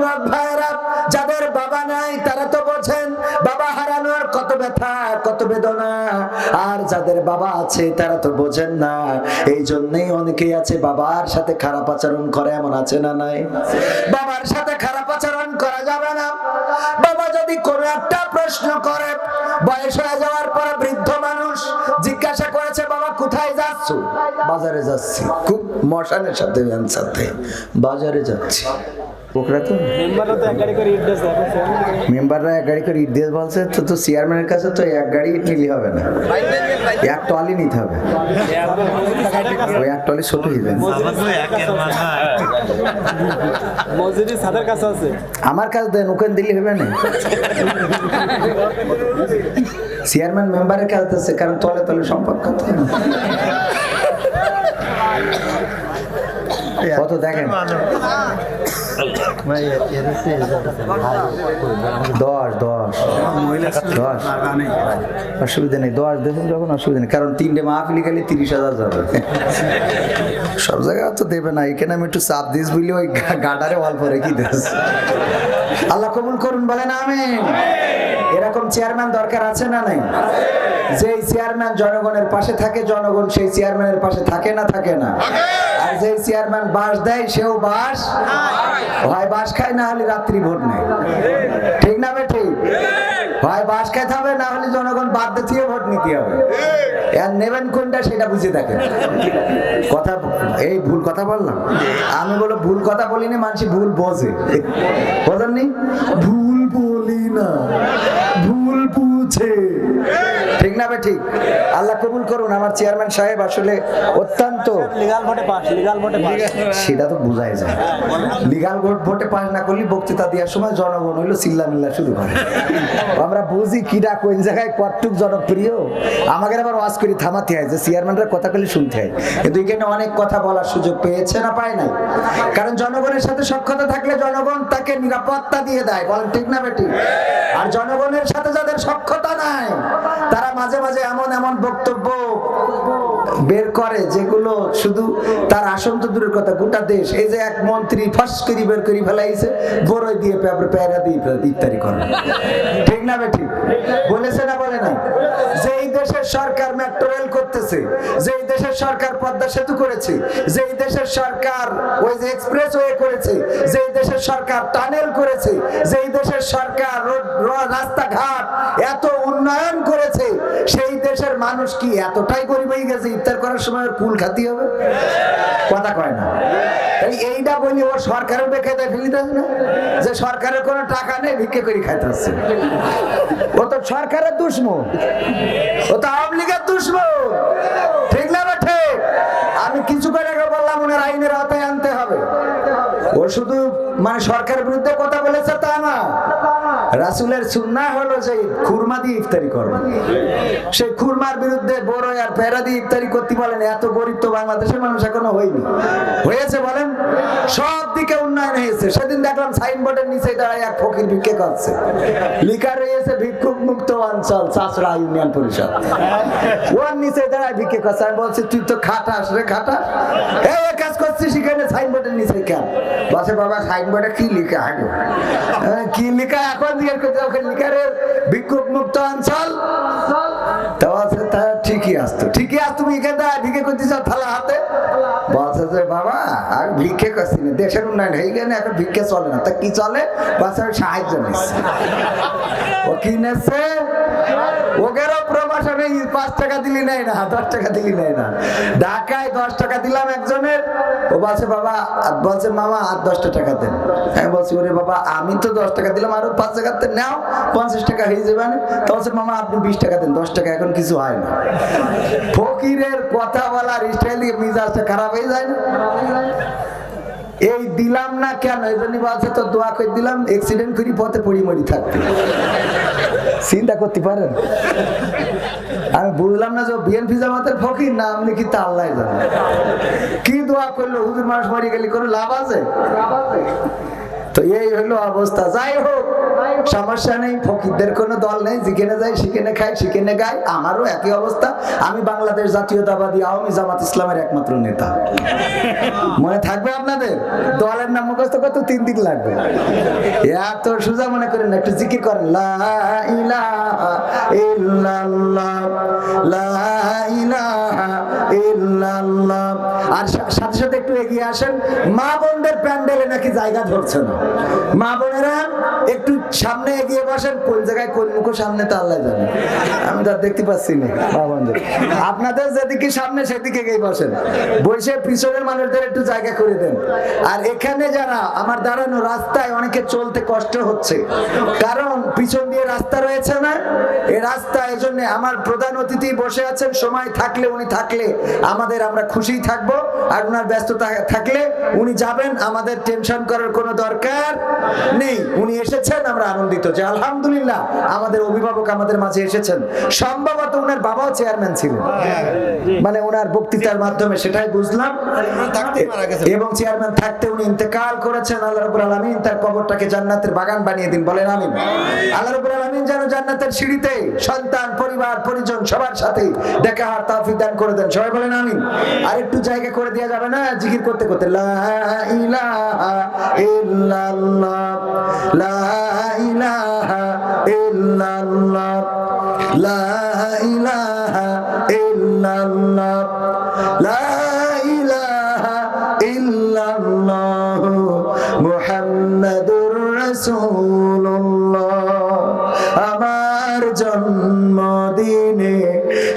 যুবক যাদের বাবা নাই, তারা তো বোঝেন, বাবা হারানোর কত ব্যথা, কত বেদনা। আর যাদের বাবা আছে, তারা তো বোঝেন না। এই জন্যই অনেকেই আছে, বাবার সাথে খারাপ আচরণ করে, এমন আছে না নাই? বাবার সাথে খারাপ আচরণ করা যাবে না। বাবা যদি কোনো একটা প্রশ্ন করে, বয়স হয়ে যাওয়ার পরে বৃদ্ধ মানুষ জিজ্ঞাসা করেছে, বাবা, কোথায় যাচ্ছ? বাজারে যাচ্ছি। খুব মশানের সাথে সাথে বাজারে যাচ্ছি। ওকরা তো মেম্বাররা এক গাড়ি করে ইট দিয়ে বলছে তো তো চেয়ারম্যানের কাছে তো এক গাড়ি ইট নিলে হবে না এক টলি নিতে হবে ওই এক টলি ছোট সাদের কাছে আছে আমার কাছে দেন ওখানে দিলে হবে না চেয়ারম্যান মেম্বারের কাছে আছে কারণ তলে তলে সম্পর্ক। কত দেখেন অসুবিধা নেই। দশ দেবেন যখন অসুবিধা নেই। কারণ তিনটে মাহফিলি খালি তিরিশ হাজার যাবে। সব জায়গায় তো দেবে না। এখানে আমি একটু চাপ দিস বুঝলি ওই গাডারে অল্প রেখে দিস আল্লাহ কবুল করুন, বলেন আমি এরকম চেয়ারম্যান দরকার আছে না নাই? যে চেয়ারম্যান জনগণের পাশে থাকে জনগণ সেই চেয়ারম্যানের পাশে থাকে না থাকে না। আর যে চেয়ারম্যান বাস দেয় সেও বাস হয় বাস খায় না হলে রাত্রি ভোট নেয়। ঠিক না বে ঠিক? হয় বাস খাইতে হবে না হলে জনগণ বাদ দিয়ে ভোট নিতে হবে। আর নেবেন কোনটা সেটা বুঝে দেখেন। কথা এই ভুল কথা বললাম। আমি বলো ভুল কথা বলিনি মানুষ ভুল বোঝে। বোঝেননি? ভুল বলি না। ঠিক না বে ঠিক? আল্লাহ কবুল করুন আমার চেয়ারম্যান সাহেব আসলে অত্যন্ত লিগাল ভোটে পাস লিগাল ভোটে পাস সেটা তো বোঝাই যায়। লিগাল ভোট ভোটে পাস না করলে বক্তৃতা দেওয়ার সময় জনগণ হইল চিল্লা মিল্লা শুরু করে। আমরা বুঝি কিরা কোন জায়গায় কতটুক জনপ্রিয়। আমাকে আবার ওয়াজ করি থামাতে হয় যে চেয়ারম্যানরা কথা বলে শুনতে হয়। কিন্তু এখানে অনেক কথা বলার সুযোগ পেয়েছে না পায় নাই। কারণ জনগণের সাথে সক্ষতা থাকলে জনগণ তাকে নিরাপত্তা দিয়ে দেয়। বলেন ঠিক না বেটি? আর জনগণের সাথে যাদের সক্ষতা নাই তারা মাঝে মাঝে এমন এমন বক্তব্য বের করে যেগুলো শুধু তার আসন তো দূরের কথা, গোটা দেশ। এই যে এক মন্ত্রী ফাঁস করি বের করি ফেলাইছে বড়ই দিয়ে পেপার প্যারা দিয়ে ইত্যাদি করে। ঠিক না বেঠিক বলেছে না বলে না যে এই দেশের সরকার মেট্রো রেল করতেছে যে এই দেশের সরকার পদ্মা সেতু করেছে যে এই দেশের সরকার ওই যে এক্সপ্রেস ওয়ে করেছে যে এই দেশের সরকার টানেল করেছে যে এই দেশের সরকার রাস্তাঘাট এত উন্নয়ন করেছে, সেই দেশের মানুষ কি এতটাই গরিব হয়ে গেছে, ইফতার করার সময় কুল খাতি হবে? কথা কয় না। এই এইটা বলি ও সরকারের ফেলি না। যে সরকারের কোনো টাকা নেই, ভিক্ষে করে খাইতে ও তো সরকারের দুশ্মন। ও তো আওয়ামী লীগের দুশ্মন। ঠিক না ঠিক? আমি কিছু করে আগে বললাম, ওনার আইনের আওতায় আনতে হবে। ও শুধু মানে সরকারের বিরুদ্ধে কথা বলেছে তা না। রাসুলের সুন্না হলো যে খুরমা দিয়ে ইফতারি করবে সেই খুরমার বিরুদ্ধে বড় আর পেরা দিয়ে ইফতারি করতে বলেন, এত গরিব তো বাংলাদেশের মানুষ এখনও হয়নি। হয়েছে বলেন? সব দিকে উন্নয়ন হয়েছে। সেদিন দেখলাম সাইনবোর্ডের নিচে দাঁড়ায় এক ফকির ভিক্ষে করছে। লিখা রয়েছে, ভিক্ষুক মুক্ত অঞ্চল চাষড়া ইউনিয়ন পরিষদ। ওর নিচে দাঁড়ায় ভিক্ষে করছে। আমি বলছি, তুই তো খাটাস রে, খাটাস? এই কাজ করছিস সেখানে সাইনবোর্ডের নিচে কেন? বসে বাবা, সাইনবোর্ডে কি লিখা আগে? কি লিখা এখন জিজ্ঞেস করতে ওখানে লিখা রে ভিক্ষুক মুক্ত অঞ্চল থালা হাতে? বলছে বাবা, আর ভিক্ষে করছি দেশের উন্নয়ন হয়ে গেলে এখন ভিক্ষে চলে না। তা কি চলে? বলছে সাহায্য নিচ্ছে। ও কি ওকেরও প্রমোশনে পাঁচ টাকা দিলি নাই না, দশ টাকা দিলি নাই না। ঢাকায় দশ টাকা দিলাম একজনের। ও বলছে, বাবা বলছে, মামা, আর দশটা টাকা দেন। আমি বলছি, ওরে বাবা, আমি তো দশ টাকা দিলাম, আরও পাঁচ টাকা নাও, পঞ্চাশ টাকা হয়ে যাবে না। তো বলছে, মামা, আপনি বিশ টাকা দেন, দশ টাকা, এখন কিছু হয় না। ফকিরের কথা বলার স্টাইল মিজাজটা খারাপ হয়ে যায় না। এই দিলাম না কেন? এই জন্য বলছে তো দোয়া করে দিলাম অ্যাক্সিডেন্ট করি, পথে পড়ি, মরি থাকতে চিন্তা করতে পারেন? আমি বুঝলাম না যে বিএনপি জামাতের ফকির, না আপনি কি তা আল্লাহ জানেন কি দোয়া করল? হুজুর মানুষ মরে গেলে কোনো লাভ আছে? তো এই হলো অবস্থা। যাই হোক, সমস্যা নেই, ফকিরদের কোনো দল নেই, যেখানে যাই সেখানে খাই, সেখানে গাই, আমারও একই অবস্থা। আমি বাংলাদেশ জাতীয়তাবাদী আওয়ামী জামাত ইসলামের একমাত্র নেতা। মনে থাকবে আপনাদের? দলের নাম মুখস্থ করতে তিন দিন লাগবে। এত সোজা মনে করেন, একটু জিকির করেন, লা ইলাহা ইল্লাল্লাহ, লা ইলাহা ইল্লাল্লাহ। আর সাথে সাথে একটু এগিয়ে আসেন। মা বোনদের প্যান্ডেলে নাকি জায়গা ধরছে না। মা বোনেরা একটু সামনে এগিয়ে বসেন, কোন জায়গায় কোন মুখো সামনে তো আল্লাহ জানে। আমি তো দেখতে পাচ্ছি না মা বোনদের। আপনাদের যেদিকে সামনে সেদিকে গিয়ে বসেন। বসে পিছনের মানুষদের একটু জায়গা করে দেন। আর এখানে যারা আমার দাঁড়ানো রাস্তায় অনেকে চলতে কষ্ট হচ্ছে। কারণ পিছন দিয়ে রাস্তা রয়েছে না। এই রাস্তা এই জন্য আমার প্রধান অতিথি বসে আছেন। সময় থাকলে উনি থাকলে আমাদের আমরা খুশি থাকব। আর ওনার ব্যস্ততা থাকলে উনি যাবেন আমাদের টেনশন করার কোনো দরকার নেই। উনি এসেছেন আমরা আনন্দিত যে আলহামদুলিল্লাহ আমাদের অভিভাবক আমাদের মাঝে এসেছেন। সম্ভবত ওনার বাবাও চেয়ারম্যান ছিলেন। মানে ওনার বক্তৃতার মাধ্যমে সেটাই বুঝলাম। এবং চেয়ারম্যান থাকতে উনি ইন্তেকাল করেছেন। আল্লাহ রাব্বুল আলামিন তার কবরটাকে জান্নাতের বাগান বানিয়ে দিন বলেন আমিন। আল্লাহ রাব্বুল আলামিন যেন জান্নাতের সিঁড়িতে সন্তান পরিবার পরিজন সবার সাথে দেখা হওয়ার তৌফিক দান করে দেন। সবাই বলেন আমিন। আর একটু জায়গা করে দেওয়া যাবে না জিকির করতে করতে। আমার জন্মদিনে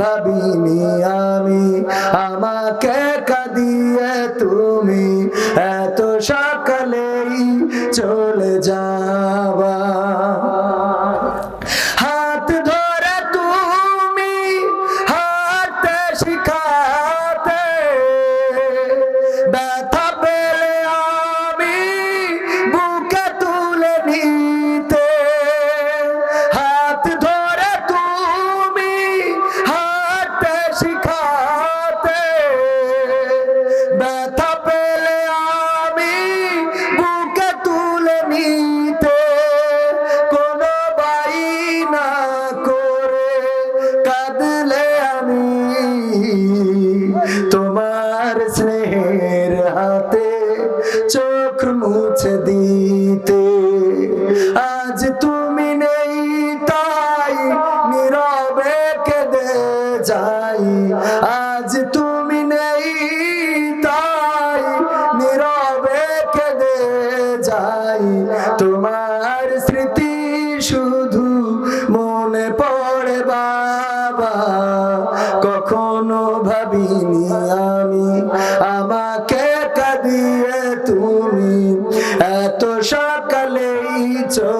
ভাবিনি আমি। আমাকে কাঁদিয়ে তুমি এত সকালেই চলে যাবা মনে পড়ে বাবা কখনো ভাবিনি আমি। আমাকে কাঁদিয়ে তুমি এত সকালেই চলে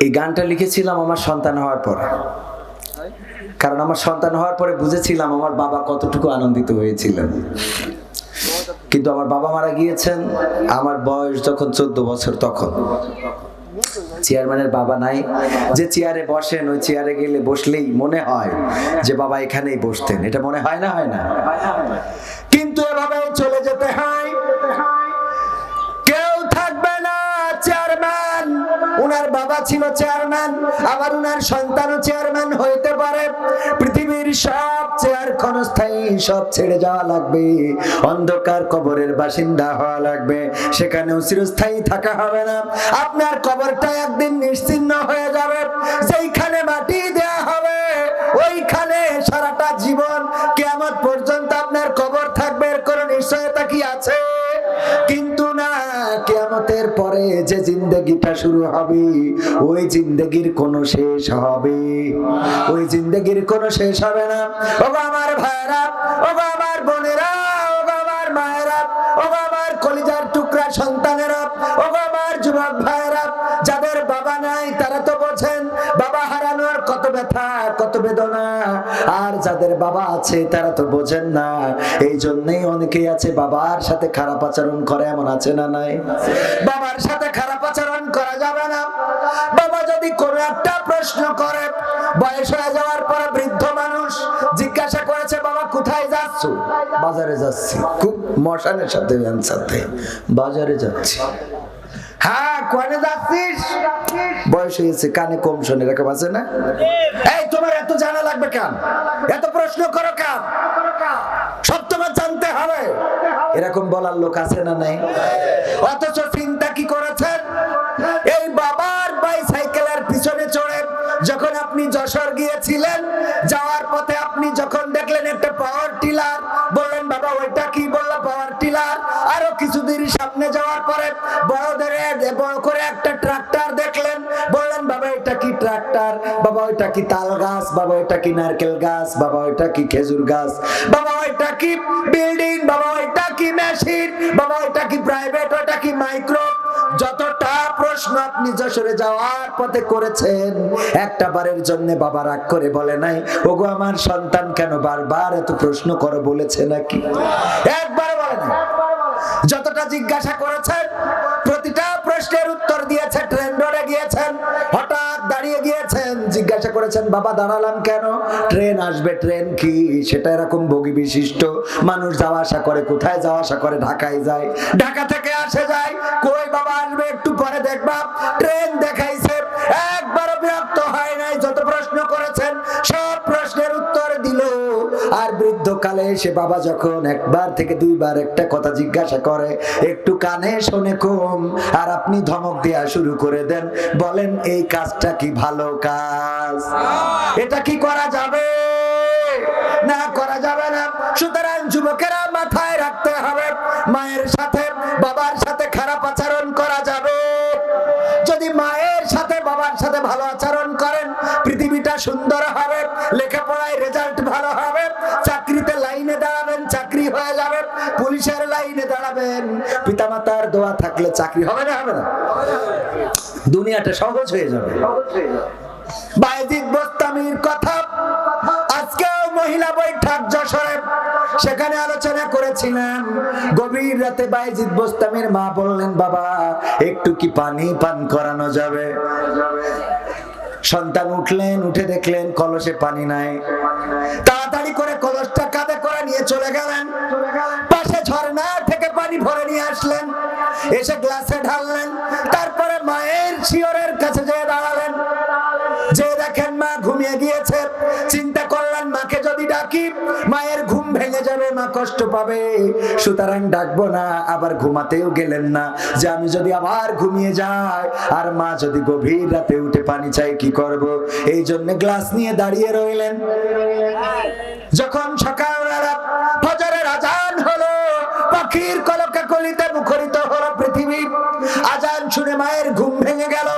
এই গানটা লিখেছিলাম আমার সন্তান হওয়ার পরে। কারণ আমার সন্তান হওয়ার পরে বুঝেছিলাম আমার বাবা কতটুকু আনন্দিত হয়েছিলেন। কিন্তু আমার বাবা মারা গিয়েছেন, আমার বয়স যখন চোদ্দ বছর তখন। চেয়ারম্যানের বাবা নাই। যে চেয়ারে বসেন, ওই চেয়ারে গেলে বসলেই মনে হয় যে বাবা এখানেই বসতেন। এটা মনে হয় না? হয় না। কিন্তু এভাবে চলে যেতে হয়। উনার বাবা ছিল চেয়ারম্যান, আবার উনার সন্তানও চেয়ারম্যান হইতে পারে। পৃথিবীর সব চেয়ার ক্ষণস্থায়ী সব ছেড়ে যাওয়া লাগবে। অন্ধকার কবরের বাসিন্দা হওয়া লাগবে। সেখানেও চিরস্থায়ী থাকা হবে না। আপনার কবরটা একদিন নিশ্চিন্ন হয়ে যাবে। যেইখানে মাটি দেয়া হবে, ওইখানে সারাটা জীবন কেমন পর্যন্ত কেয়ামতের পরে যে জিন্দগিটা শুরু হবে, ওই জিন্দগির কোনো শেষ হবে। ওই জিন্দগির কোনো শেষ হবে না। ও আমার ভাইরা ও আমার বোনেরা ও আমার মায়েরা ও আমার কলিজার টুকরা সন্তানেরা ও আমার যুবক ভাইরা আর যাদের বাবা আছে, তারা তো বোঝেন না। এই জন্যই অনেকেই আছে, বাবার সাথে খারাপ আচরণ করে, এমন আছে না নাই? বাবার সাথে খারাপ আচরণ করা যাবে না। বাবা যদি কোনো একটা প্রশ্ন করে, বয়স হয়ে যাওয়ার পরে বৃদ্ধ মানুষ জিজ্ঞাসা করেছে, বাবা, কোথায় যাচ্ছ? বাজারে যাচ্ছি। খুব মশানের সাথে সাথে বাজারে যাচ্ছি। হ্যাঁ বয়স হয়েছে কানে কম এরকম আছে না? এই, তোমার এত জানা লাগবে এত প্রশ্ন করো এরকম বলার লোক আছে না নাই? অথচ চিন্তা কি করেছেন? এই বাবার বাইসাইকেলের পিছনে চড়ে যখন আপনি যশোর গিয়েছিলেন, যাওয়ার পথে আপনি যখন দেখলেন একটা পাওয়ার টিলার কিছুদিন সামনে যাওয়ার পরে বড়দের বড় করে একটা ট্রাক্টর দেখলেন। বললেন, বাবা, এটা কি ট্রাক্টর? বাবা, ওইটা কি তাল গাছ? বাবা, ওইটা কি নারকেল গাছ? বাবা, ওইটা কি খেজুর গাছ? বাবা, ওইটা কি বিল্ডিং? বাবা, ওইটা কি মেশিন? বাবা, ওইটা কি প্রাইভেট? ওইটা কি মাইক্রো? যতটা প্রশ্ন আপনি যশোরে যাওয়ার পথে করেছেন, একটা বারের জন্য বাবা রাগ করে বলে নাই, ওগো, আমার সন্তান কেন বারবার এত প্রশ্ন করো বলেছে নাকি? একবার বলে না যতটা জিজ্ঞাসা করেছেন, প্রতিটা প্রশ্নের উত্তর দিয়েছে ট্রেন রোডে গিয়েছেন, হঠাৎ দাঁড়িয়ে গিয়েছেন। জিজ্ঞাসা করেছেন, বাবা, দাঁড়ালাম কেন? ট্রেন আসবে ট্রেন কি? সেটা এরকম বগি বিশিষ্ট মানুষ যাওয়া আসা করে, কোথায় যাওয়া আসা করে? ঢাকায় যায়। ঢাকা থেকে আসে যায় বৃদ্ধকালে এসে বাবা যখন একবার থেকে দুইবার একটা কথা জিজ্ঞাসা করে, একটু কানে শোনে কম আর আপনি ধমক দেয়া শুরু করে দেন, বলেন, এই কাজটা কি ভালো কাজ? এটা কি করা যাবে? না, করা যাবে না। সুতরাং যুবকেরা মাথায় রাখতে হবে, মায়ের সাথে, বাবার সাথে খারাপ আচরণ করা যাবে। যদি মায়ের সাথে, বাবার সাথে ভালো আচরণ করেন, পৃথিবীটা সুন্দর হবে, লেখাপড়ায় রেজাল্ট ভালো হবে। পুলিশের লাইনে দাঁড়াবেন। পিতামাতার দোয়া থাকলে চাকরি হবে না হবে না। দুনিয়াটা সহজ হয়ে যাবে। গভীর রাতে বাইজিদ মা বললেন, বাবা, একটু কি পানি পান করানো যাবে? সন্তান উঠলেন, উঠে দেখলেন কলসে পানি নাই। তাড়াতাড়ি করে কলসটা চলে গেলেন। পাশে ঝর্ণা থেকে পানি ভরে নিয়ে আসলেন। এসে গ্লাসে ঢাললেন। তারপরে মায়ের শিওরের কাছে যেয়ে দাঁড়ালেন। যে দেখেন মা ঘুমিয়ে গিয়েছে। চিন্তা করলেন, মাকে যদি ডাকি, মায়ের ঘুম ভেঙে যাবে, মা কষ্ট পাবে। সুতরাং ডাকবো না, আবার ঘুমাতেও গেলেন না। যে আমি যদি আবার ঘুমিয়ে যাই, আর মা যদি গভীর রাতে উঠে পানি চাই কি করব? এই জন্য গ্লাস নিয়ে দাঁড়িয়ে রইলেন। যখন সকালবেলা ফজরের আজান হলো। পাখির কলকাকলিতে মুখরিত হলো পৃথিবী। আজান শুনে মায়ের ঘুম ভেঙে গেল।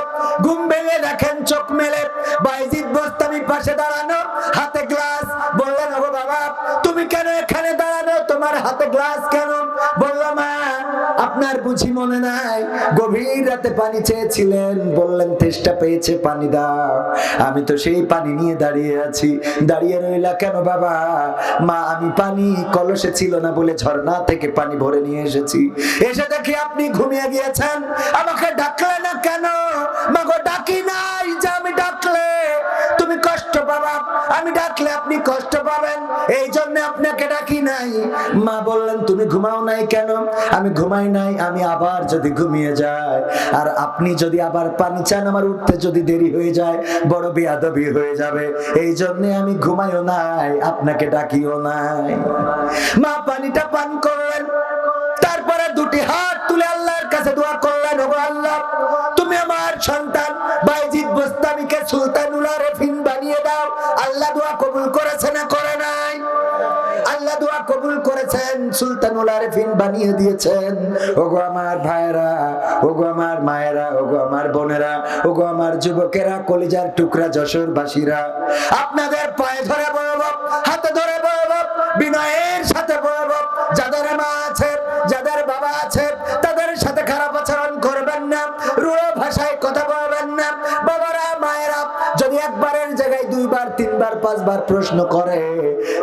ঘুম ভেঙে দেখেন চোখ মেলে। বাইজিদ বস্তামি পাশে দাঁড়ানো, হাতে গ্লাস। বললেন ও বাবা, তুমি কেন এখানে দাঁড়ানো? তোমার হাতে গ্লাস কেন? বললাম মা আপনার বুঝি মনে নাই? গভীর রাতে পানি চেয়েছিলেন, বললেন, তেষ্টা পেয়েছে, পানি দাও। আমি তো সেই পানি নিয়ে দাঁড়িয়ে আছি। দাঁড়িয়ে রইলা কেন বাবা? মা, আমি পানি কলসে ছিল না বলে ঝর্ণা থেকে পানি ভরে নিয়ে এসেছি। এসে দেখি আপনি ঘুমিয়ে গিয়েছেন। আমাকে ডাকলে না কেন? মাগো ডাকি নাই, যে আমি ডাকলে আপনি কষ্ট পাবেন। এই জন্য আপনাকে ডাকি নাই। মা বললেন, তুমি ঘুমাও নাই কেন? আমি ঘুমাই নাই, আমি আবার যদি ঘুমিয়ে যাই, আর আপনি যদি আবার পানি চান, আমার উঠতে যদি দেরি হয়ে যায়, বড় বেয়াদবি হয়ে যাবে। এই জন্য আমি ঘুমাইও নাই, আপনাকে ডাকিও নাই। মা পানিটা পান করলেন। তারপরে দুটি হাত তুলে কাছে দোয়া করলেন আল্লাহ, তুমি আমার সন্তান, বাইজিদ বোস্তামিকে সুলতানুল আরেফিন বানিয়ে দাও। আল্লাহ দোয়া কবুল করেছে না করে নাই? আল্লাহ দোয়া কবুল করেছেন, সুলতানুল আরেফিন বানিয়ে দিয়েছেন। ওগো আমার ভাইয়েরা, ওগো আমার মায়েরা, ওগো আমার বোনেরা, ওগো আমার যুবকেরা, কলিজার টুকরা যশোরবাসীরা, আপনাদের পায়ে ধরে বলব, হাতে ধরে বলব, বিনয়ের সাথে বলব তিনবার পাঁচবার প্রশ্ন করে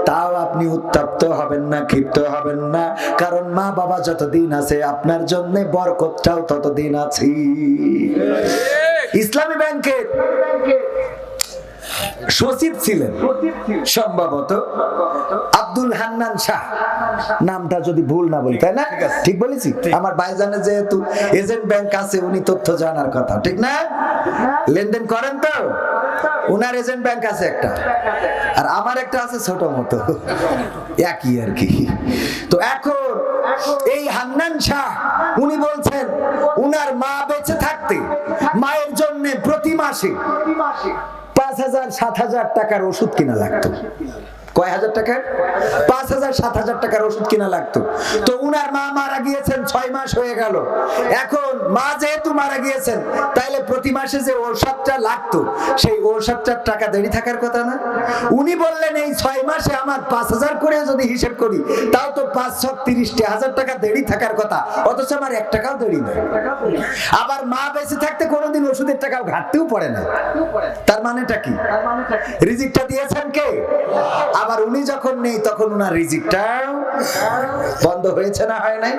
তাও আপনি উত্তপ্ত হবেন না ক্ষিপ্ত হবেন না। কারণ মা বাবা যতদিন আছে আপনার জন্য বরকতটাও ততদিন আছি। ইসলামী ব্যাংকের সচিব ছিলেন সম্ভবত আব্দুল হান্নান শাহ। নামটা যদি ভুল না বলি তাই না? ঠিক বলেছি? আমার ভাইজানে যেহেতু এজেন্ট ব্যাংক আছে উনি তথ্য জানার কথা ঠিক না? লেনদেন করেন তো? উনার এজেন্ট ব্যাংক আছে একটা। আর আমার একটা আছে ছোট মতো। একই আর কি। তো এখন এই হান্নান শাহ, উনি বলছেন, উনার মা বেঁচে থাকতে মায়ের জন্য প্রতি মাসে পাঁচ হাজার, সাত হাজার টাকার ওষুধ কিনা লাগতো। কয় হাজার টাকার? পাঁচ হাজার, সাত হাজার টাকার ওষুধ কিনা লাগতো। তো উনার মা মারা গিয়েছেন, ছয় মাস হয়ে গেল। এখন মা যেহেতু মারা গিয়েছেন, তাইলে প্রতি মাসে যে ওষুধটা লাগতো, সেই ওষুধটার টাকা দেরি থাকার কথা না? উনি বললেন, এই ছয় মাসে আমার পাঁচ হাজার করে যদি হিসেব করি, তাও তো পাঁচ ছ তিরিশটি হাজার টাকা দেরি থাকার কথা। অথচ আমার এক টাকাও দেরি নেই। আবার মা বেঁচে থাকতে কোনোদিন ওষুধের টাকাও ঘাটতেও পড়ে না। তার মানেটা কি? রিজিকটা দিয়েছেন কে? আবার উনি যখন নেই তখন উনার রিজিকটা বন্ধ হয়েছে না হয় নাই?